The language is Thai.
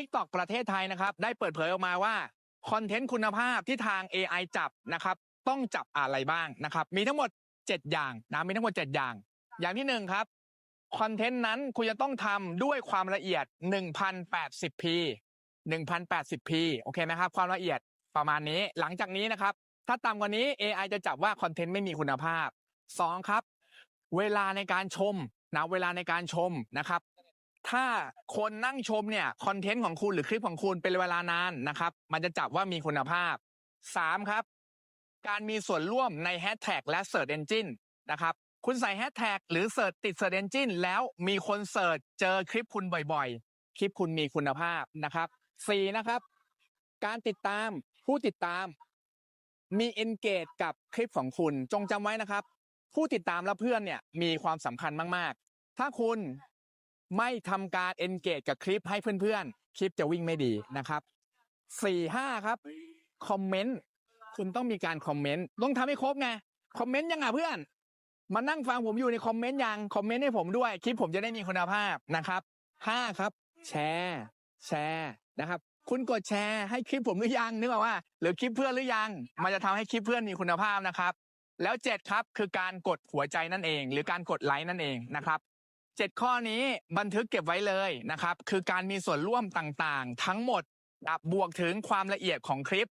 TikTok ประเทศไทยนะครับ ได้เปิดเผยออกมาว่าคอนเทนต์คุณภาพที่ทาง AI จับนะครับ ต้องจับอะไรบ้างนะครับ มีทั้งหมด 7 อย่างนะมีทั้งหมด 7 อย่าง อย่างที่หนึ่งครับคอนเทนต์นั้นคุณจะต้องทำด้วยความละเอียด 1080p 1080p โอเคไหมครับ ความละเอียดประมาณนี้ หลังจากนี้นะครับ ถ้าต่ำกว่านี้ AI จะจับว่าคอนเทนต์ไม่มีคุณภาพ 2 ครับ เวลาในการชมนะเวลาในการชมนะครับ ถ้าคนนั่งชมเนี่ยคอนเทนต์ของคุณหรือคลิปของคุณเป็นเวลานานนะครับ มันจะจับว่ามีคุณภาพ3ครับ การมีส่วนร่วมในแฮชแท็กและ Search Engine นะครับ คุณใส่แฮชแท็กหรือเสิร์ชติด Search Engine แล้วมีคนเสิร์ชเจอคลิปคุณบ่อยๆ คลิปคุณมีคุณภาพนะครับ4นะครับ การติดตามผู้ติดตามมี engage กับคลิปของคุณจงจำไว้นะครับ ผู้ติดตามและเพื่อนเนี่ยมีความสำคัญมากๆ ถ้าคุณ ไม่ทำการ engage กับคลิปให้เพื่อนๆ คลิปจะวิ่งไม่ดีนะครับสี่ห้าครับคอมเมนต์คุณต้องมีการคอมเมนต์ต้องทำให้ครบไงคอมเมนต์ยังไงเพื่อน มานั่งฟังผมอยู่ในคอมเมนต์ยังคอมเมนต์ให้ผมด้วย คลิปผมจะได้มีคุณภาพนะครับห้าครับ แชร์ แชร์นะครับ คุณกดแชร์ให้คลิปผมหรือยังนึกออกว่า หรือคลิปเพื่อนหรือยัง มันจะทำให้คลิปเพื่อนมีคุณภาพนะครับ แล้วเจ็ดครับคือการกดหัวใจนั่นเอง หรือการกดไลค์นั่นเองนะครับ เจ็ดข้อนี้บันทึกเก็บไว้เลยนะครับ คือการมีส่วนร่วมต่างๆ ทั้งหมดบวกถึงความละเอียดของคลิป